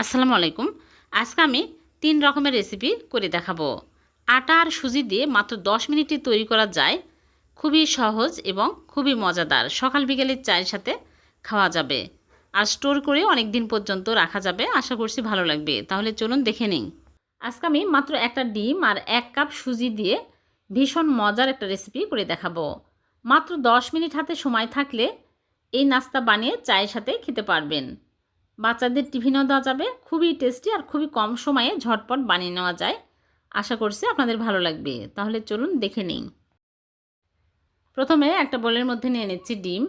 আসসালামু আলাইকুম। আজকে আমি তিন রকমের রেসিপি করে দেখাবো। আটা আর সুজি দিয়ে মাত্র দশ মিনিটে তৈরি করা যায়। খুবই সহজ এবং খুবই মজাদার। সকাল বিকেলের চায়ের সাথে খাওয়া যাবে। আর স্টোর করে অনেক দিন পর্যন্ত রাখা যাবে। আশা করছি ভালো লাগবে। তাহলে চলুন দেখে নিন আজকে আমি মাত্র একটা ডিম আর এক কাপ সুজি দিয়ে ভীষণ মজার একটা রেসিপি করে দেখাবো। মাত্র দশ মিনিট হাতে সময় থাকলে এই নাস্তা বানিয়ে চায়ের সাথে খেতে পারবেন। বাচ্চাদের টিফিনও দেওয়া যাবে। খুবই টেস্টি আর খুবই কম সময়ে ঝটপট বানিয়ে নেওয়া যায়। আশা করছি আপনাদের ভালো লাগবে। তাহলে চলুন দেখে নিই। প্রথমে একটা বোলের মধ্যে নিয়ে নিচ্ছি ডিম।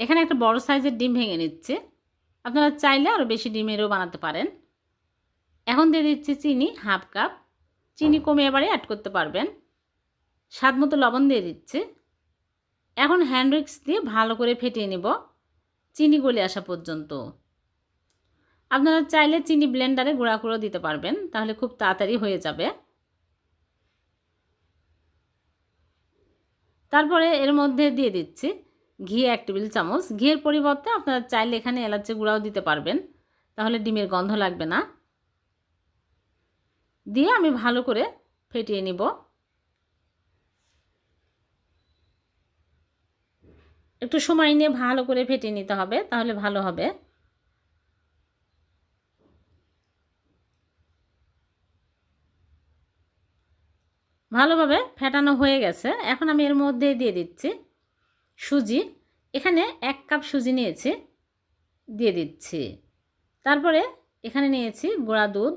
এখানে একটা বড় সাইজের ডিম ভেঙে নিচ্ছে। আপনারা চাইলে আরও বেশি ডিমেরও বানাতে পারেন। এখন দিয়ে দিচ্ছি চিনি, হাফ কাপ। চিনি কমে এবারে অ্যাড করতে পারবেন। স্বাদ মতো লবণ দিয়ে দিচ্ছে। এখন হ্যান্ড উইক্স দিয়ে ভালো করে ফেটিয়ে নেব। চিনি গলে আসা পর্যন্ত। আপনারা চাইলে চিনি ব্লেন্ডারে গুঁড়া করে দিতে পারবেন, তাহলে খুব তাড়াতাড়ি হয়ে যাবে। তারপরে এর মধ্যে দিয়ে দিচ্ছি ঘি এক টেবিল চামচ। ঘিয়ের পরিবর্তে আপনারা চাইলে এখানে এলাচি গুঁড়াও দিতে পারবেন, তাহলে ডিমের গন্ধ লাগবে না। দিয়ে আমি ভালো করে ফেটিয়ে নিব। একটু সময় নিয়ে ভালো করে ফেটিয়ে নিতে হবে, তাহলে ভালো হবে। ভালোভাবে ফেটানো হয়ে গেছে। এখন আমি এর মধ্যে দিয়ে দিচ্ছি সুজি। এখানে এক কাপ সুজি নিয়েছি, দিয়ে দিচ্ছি। তারপরে এখানে নিয়েছি গুঁড়া দুধ,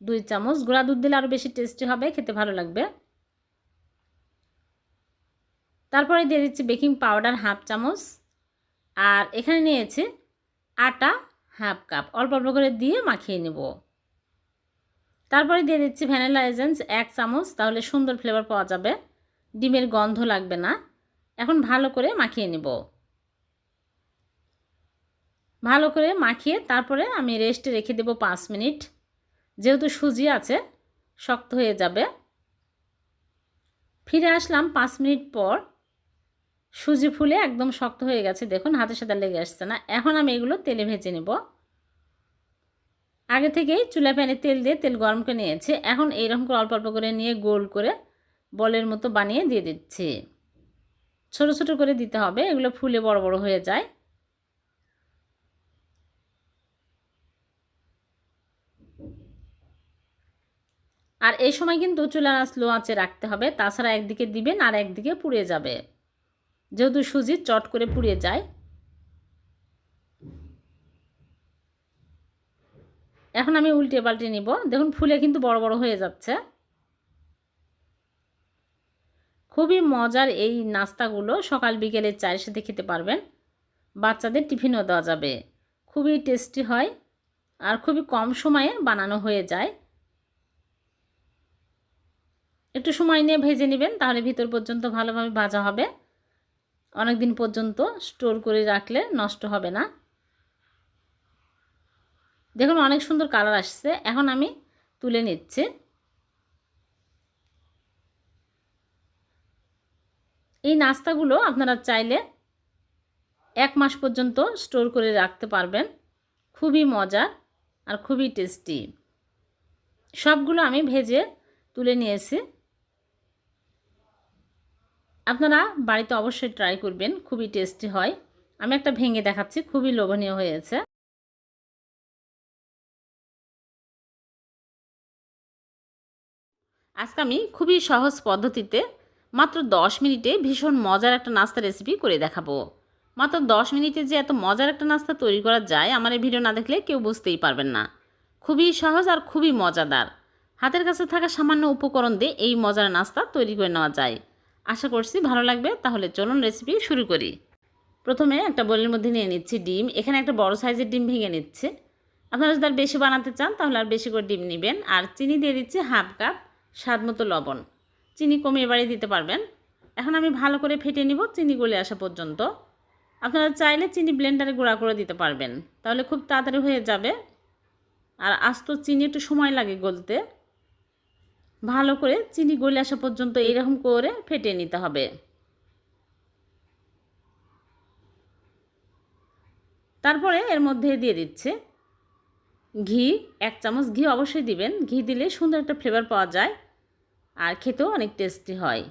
দুই চামচ। গুঁড়া দুধ দিলে আরও বেশি টেস্টি হবে, খেতে ভালো লাগবে। তারপরে দিয়ে দিচ্ছি বেকিং পাউডার হাফ চামচ। আর এখানে নিয়েছি আটা হাফ কাপ। অল্প অল্প করে দিয়ে মাখিয়ে নেব। তারপরে দিয়ে দিচ্ছি ভ্যানিলা এজেন্স এক চামচ, তাহলে সুন্দর ফ্লেভার পাওয়া যাবে। ডিমের গন্ধ লাগবে না। এখন ভালো করে মাখিয়ে নেব। ভালো করে মাখিয়ে তারপরে আমি রেস্টে রেখে দেব পাঁচ মিনিট। যেহেতু সুজি আছে, শক্ত হয়ে যাবে। ফিরে আসলাম পাঁচ মিনিট পর। সুজি ফুলে একদম শক্ত হয়ে গেছে, দেখুন হাতের সাথে লেগে আসছে না। এখন আমি এগুলো তেলে ভেজে নেব। আগে থেকেই চুলা প্যানে তেল দিয়ে তেল গরম করে নিয়েছে। এখন এইরকম করে অল্প অল্প করে নিয়ে গোল করে বলের মতো বানিয়ে দিয়ে দিচ্ছি। ছোট ছোট করে দিতে হবে, এগুলো ফুলে বড় বড় হয়ে যায়। আর এই সময় কিন্তু চুলা স্লো আঁচে রাখতে হবে, তাছাড়া একদিকে দিবেন আর একদিকে পুড়ে যাবে। যেহেতু সুজি চট করে পুড়ে যায় এখন আমি উল্টে পাল্টে নিব। দেখুন, ফুলে কিন্তু বড় বড় হয়ে যাচ্ছে। খুবই মজার এই নাস্তাগুলো সকাল বিকেলে চায়ের সাথে খেতে পারবেন। বাচ্চাদের টিফিনও দেওয়া যাবে। খুবই টেস্টি হয় আর খুবই কম সময়ে বানানো হয়ে যায়। একটু সময় নিয়ে ভেজে নেবেন, তাহলে ভিতর পর্যন্ত ভালোভাবে ভাজা হবে। অনেক দিন পর্যন্ত স্টোর করে রাখলে নষ্ট হবে না। দেখুন অনেক সুন্দর কালার আসছে। এখন আমি তুলে নিচ্ছি। এই নাস্তাগুলো আপনারা চাইলে এক মাস পর্যন্ত স্টোর করে রাখতে পারবেন। খুবই মজার আর খুবই টেস্টি সবগুলো আমি ভেজে তুলে নিয়েছি। আপনারা বাড়িতে অবশ্যই ট্রাই করবেন, খুবই টেস্টি হয়। আমি একটা ভেঙে দেখাচ্ছি, খুবই লোভনীয় হয়েছে। আজকে আমি খুবই সহজ পদ্ধতিতে মাত্র দশ মিনিটে ভীষণ মজার একটা নাস্তা রেসিপি করে দেখাবো। মাত্র দশ মিনিটে যে এত মজার একটা নাস্তা তৈরি করা যায়, আমার এই ভিডিও না দেখলে কেউ বুঝতেই পারবেন না। খুবই সহজ আর খুবই মজাদার। হাতের কাছে থাকা সামান্য উপকরণ দিয়ে এই মজার নাস্তা তৈরি করে নেওয়া যায়। আশা করছি ভালো লাগবে, তাহলে চলুন রেসিপি শুরু করি। প্রথমে একটা বোলের মধ্যে নিয়ে নিচ্ছি ডিম। এখানে একটা বড় সাইজের ডিম ভেঙে নিচ্ছে। আপনারা যদি আর বেশি বানাতে চান, তাহলে আর বেশি করে ডিম নেবেন। আর চিনি দিয়ে দিচ্ছি হাফ কাপ স্বাদ মতো লবণ। চিনি কমিয়ে বাড়িয়ে দিতে পারবেন। এখন আমি ভালো করে ফেটে নিব চিনি গলে আসা পর্যন্ত। আপনারা চাইলে চিনি ব্লেন্ডারে গুঁড়া করে দিতে পারবেন। তাহলে খুব তাড়াতাড়ি হয়ে যাবে। আর আস্ত চিনি একটু সময় লাগে গলতে। ভালো করে চিনি গলে আসা পর্যন্ত এরকম করে ফেটে নিতে হবে। তারপরে এর মধ্যে দিয়ে দিচ্ছে ঘি। এক চামচ ঘি অবশ্যই দিবেন। ঘি দিলে সুন্দর একটা ফ্লেভার পাওয়া যায়। আর খেতেও অনেক টেস্টি হয়।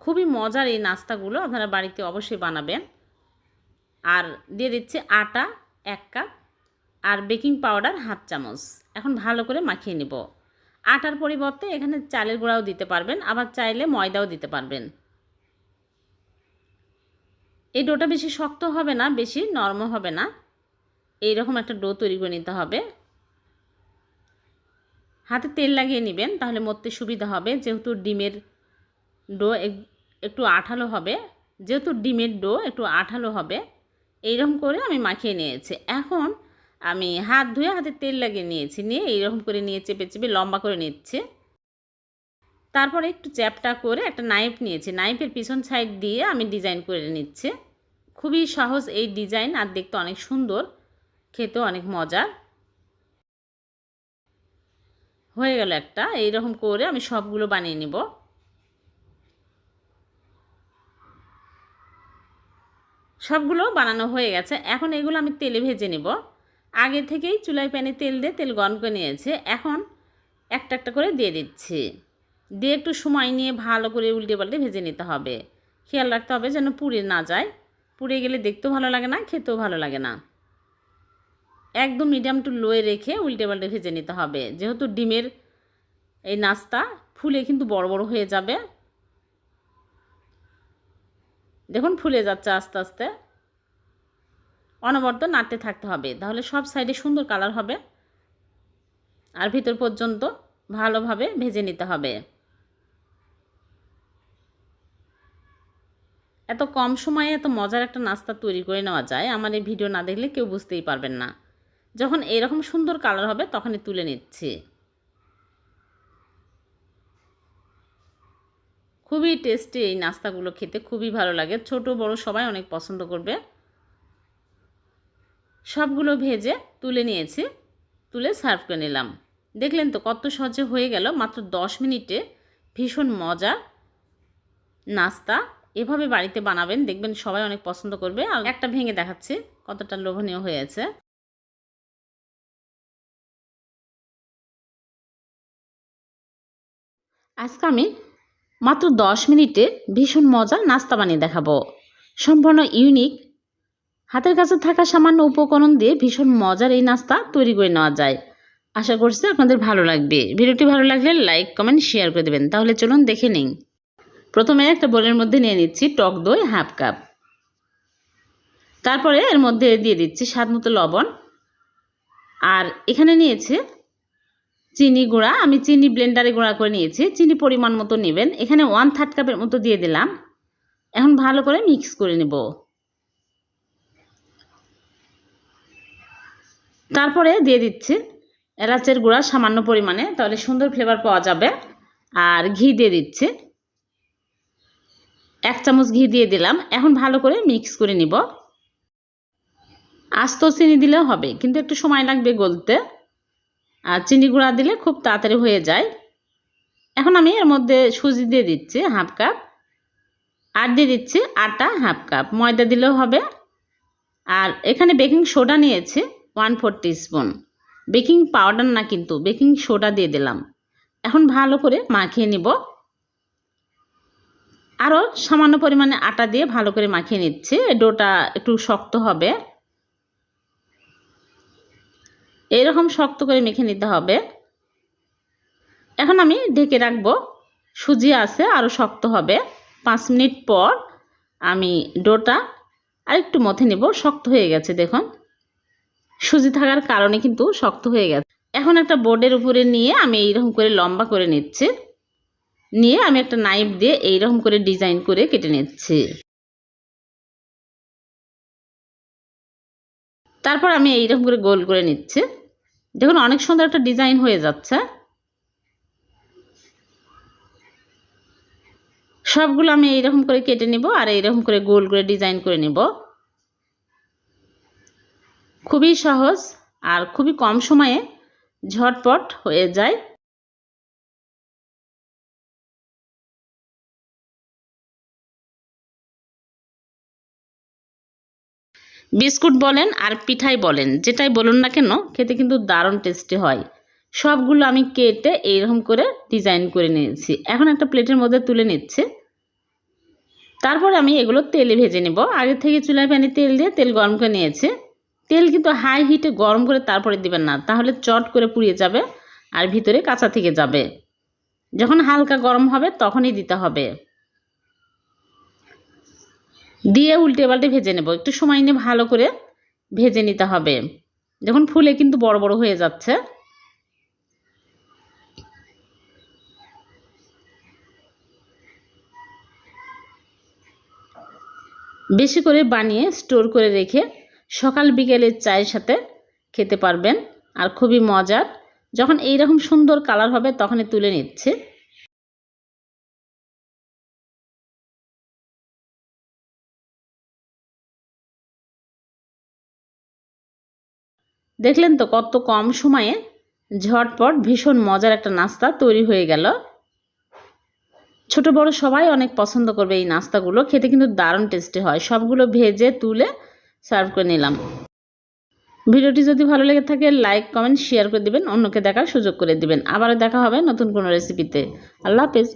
খুবই মজার এই নাস্তাগুলো আপনারা বাড়িতে অবশ্যই বানাবেন। আর দিয়ে দিচ্ছে আটা এক কাপ আর বেকিং পাউডার হাফ চামচ। এখন ভালো করে মাখিয়ে নেব। আটার পরিবর্তে এখানে চালের গুঁড়াও দিতে পারবেন, আবার চাইলে ময়দাও দিতে পারবেন। এই ডোটা বেশি শক্ত হবে না, বেশি নরম হবে না। এই রকম একটা ডো তৈরি করে নিতে হবে। হাতে তেল লাগিয়ে নেবেন, তাহলে মরতে সুবিধা হবে। যেহেতু ডিমের ডো একটু আঠালো হবে, যেহেতু ডিমের ডো একটু আঠালো হবে, এইরকম করে আমি মাখিয়ে নিয়েছি। এখন আমি হাত ধুয়ে হাতে তেল লাগিয়ে নিয়েছি, নিয়ে এইরকম করে নিয়ে চেপে চেপে লম্বা করে নিচ্ছে। তারপরে একটু চ্যাপটা করে একটা নাইফ নিয়েছি। নাইফের পিছন সাইড দিয়ে আমি ডিজাইন করে নিচ্ছি। খুবই সহজ এই ডিজাইন, আর দেখতে অনেক সুন্দর খেতে অনেক মজার। হয়ে গেল একটা, এইরকম করে আমি সবগুলো বানিয়ে নিব। সবগুলো বানানো হয়ে গেছে। এখন এগুলো আমি তেলে ভেজে নেব। আগে থেকেই চুলাই প্যানে তেল দিয়ে তেল গরম করে নিয়েছে। এখন একটা একটা করে দিয়ে দিচ্ছি। দিয়ে একটু সময় নিয়ে ভালো করে উল্টে পাল্টে ভেজে নিতে হবে। খেয়াল রাখতে হবে যেন পুড়ে না যায়। পুড়ে গেলে দেখতেও ভালো লাগে না, খেতেও ভালো লাগে না। একদম মিডিয়াম টু লোয়ে রেখে উল্টে পাল্টে ভেজে নিতে হবে। যেহেতু ডিমের এই নাস্তা ফুলে কিন্তু বড় বড় হয়ে যাবে। দেখুন ফুলে যাচ্ছে আস্তে আস্তে। অনবরত নাড়তে থাকতে হবে, তাহলে সব সাইডে সুন্দর কালার হবে। আর ভিতর পর্যন্ত ভালোভাবে ভেজে নিতে হবে। এত কম সময়ে এত মজার একটা নাস্তা তৈরি করে নেওয়া যায়, আমার এই ভিডিও না দেখলে কেউ বুঝতেই পারবেন না। যখন এরকম সুন্দর কালার হবে, তখনই তুলে নিচ্ছি। খুবই টেস্টি এই নাস্তাগুলো খেতে, খুবই ভালো লাগে। ছোট, বড় সবাই অনেক পছন্দ করবে। সবগুলো ভেজে তুলে নিয়েছি, তুলে সার্ভ করে নিলাম। দেখলেন তো কত সহজে হয়ে গেল, মাত্র দশ মিনিটে ভীষণ মজা নাস্তা। এভাবে বাড়িতে বানাবেন, দেখবেন সবাই অনেক পছন্দ করবে। আর একটা ভেঙে দেখাচ্ছি, কতটা লোভনীয় হয়েছে। আজকে আমি মাত্র দশ মিনিটে ভীষণ মজার নাস্তা বানিয়ে দেখাবো। সম্পূর্ণ ইউনিক হাতের কাছে থাকা সামান্য উপকরণ দিয়ে ভীষণ মজার এই নাস্তা তৈরি করে নেওয়া যায়। আশা করছি আপনাদের ভালো লাগবে। ভিডিওটি ভালো লাগলে লাইক কমেন্ট শেয়ার করে দেবেন। তাহলে চলুন দেখে নিন প্রথমে একটা বোলের মধ্যে নিয়ে নিচ্ছি টক দই হাফ কাপ তারপরে এর মধ্যে দিয়ে দিচ্ছি স্বাদ মতো লবণ। আর এখানে নিয়েছে চিনি গুঁড়া, আমি চিনি ব্লেন্ডারে গুঁড়া করে নিয়েছি। চিনি পরিমাণ মতো নেবেন। এখানে ওয়ান থার্ড কাপের মতো দিয়ে দিলাম। এখন ভালো করে মিক্স করে নেব। তারপরে দিয়ে দিচ্ছি এলাচের গুঁড়া সামান্য পরিমাণে, তাহলে সুন্দর ফ্লেভার পাওয়া যাবে। আর ঘি দিয়ে দিচ্ছি। এক চামচ ঘি দিয়ে দিলাম। এখন ভালো করে মিক্স করে নিব। আস্ত চিনি দিলেও হবে, কিন্তু একটু সময় লাগবে গলতে। আর চিনি গুঁড়া দিলে খুব তাড়াতাড়ি হয়ে যায়। এখন আমি এর মধ্যে সুজি দিয়ে দিচ্ছি হাফ কাপ। আর দিয়ে দিচ্ছি আটা হাফ কাপ। ময়দা দিলেও হবে। আর এখানে বেকিং সোডা নিয়েছি one four spoon baking powder না কিন্তু, বেকিং সোডা দিয়ে দিলাম। এখন ভালো করে মাখিয়ে নিব। আরও সামান্য পরিমাণে আটা দিয়ে ভালো করে মাখিয়ে নিচ্ছি। ডোটা একটু শক্ত হবে। এরকম শক্ত করে মেখে নিতে হবে। এখন আমি ঢেকে রাখব। সুজি আছে আরও শক্ত হবে। পাঁচ মিনিট পর আমি ডোটা আরেকটু মথে নেব। শক্ত হয়ে গেছে, দেখুন। সুজি থাকার কারণে কিন্তু শক্ত হয়ে গেছে। এখন একটা বোর্ডের উপরে নিয়ে আমি এইরকম করে লম্বা করে নিচ্ছি। নিয়ে আমি একটা নাইফ দিয়ে এইরকম করে ডিজাইন করে কেটে নিচ্ছি। তারপর আমি এইরকম করে গোল করে নিচ্ছি। দেখুন, অনেক সুন্দর একটা ডিজাইন হয়ে যাচ্ছে। সবগুলো আমি এইরকম করে কেটে নিব আর এইরকম করে গোল করে ডিজাইন করে নিব। খুবই সহজ আর খুবই কম সময়ে ঝটপট হয়ে যায়। বিস্কুট বলেন আর পিঠাই বলেন, যেটাই বলুন না কেন, খেতে কিন্তু দারুণ টেস্টি হয়। সবগুলো আমি কেটে এইরকম করে ডিজাইন করে নিয়েছি। এখন একটা প্লেটের মধ্যে তুলে নিচ্ছে। তারপরে আমি এগুলো তেলে ভেজে নেব। আগে থেকে চুলায় প্যানে তেল দিয়ে তেল গরম করে নিয়েছি। তেল কিন্তু হাই হিটে গরম করে তারপরে দিবেন না, তাহলে চট করে পুড়িয়ে যাবে আর ভিতরে কাঁচা থেকে যাবে। যখন হালকা গরম হবে তখনই দিতে হবে। দিয়ে উল্টে পাল্টে ভেজে নেব। একটু সময় নিয়ে ভালো করে ভেজে নিতে হবে। যখন ফুলে কিন্তু বড় বড় হয়ে যাচ্ছে। বেশি করে বানিয়ে স্টোর করে রেখে সকাল বিকেলের চায়ের সাথে খেতে পারবেন। আর খুবই মজার, যখন এই রকম সুন্দর কালার হবে তখনই তুলে নিচ্ছে। দেখলেন তো কত কম সময়ে ঝটপট ভীষণ মজার একটা নাস্তা তৈরি হয়ে গেল। ছোট বড় সবাই অনেক পছন্দ করবে এই নাস্তাগুলো। খেতে কিন্তু দারুণ টেস্টি হয়। সবগুলো ভেজে, তুলে সার্ভ করে নিলাম। ভিডিওটি যদি ভালো লেগে থাকে লাইক কমেন্ট শেয়ার করে দিবেন। অন্যকে দেখার সুযোগ করে দিবেন। আবারও দেখা হবে নতুন কোনো রেসিপিতে আল্লাহ হাফেজ।